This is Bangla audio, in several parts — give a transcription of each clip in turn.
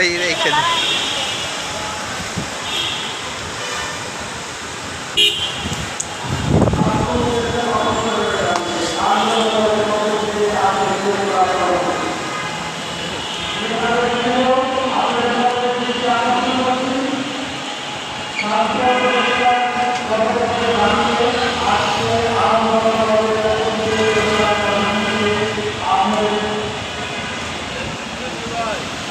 এই রেখে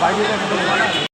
বাইরে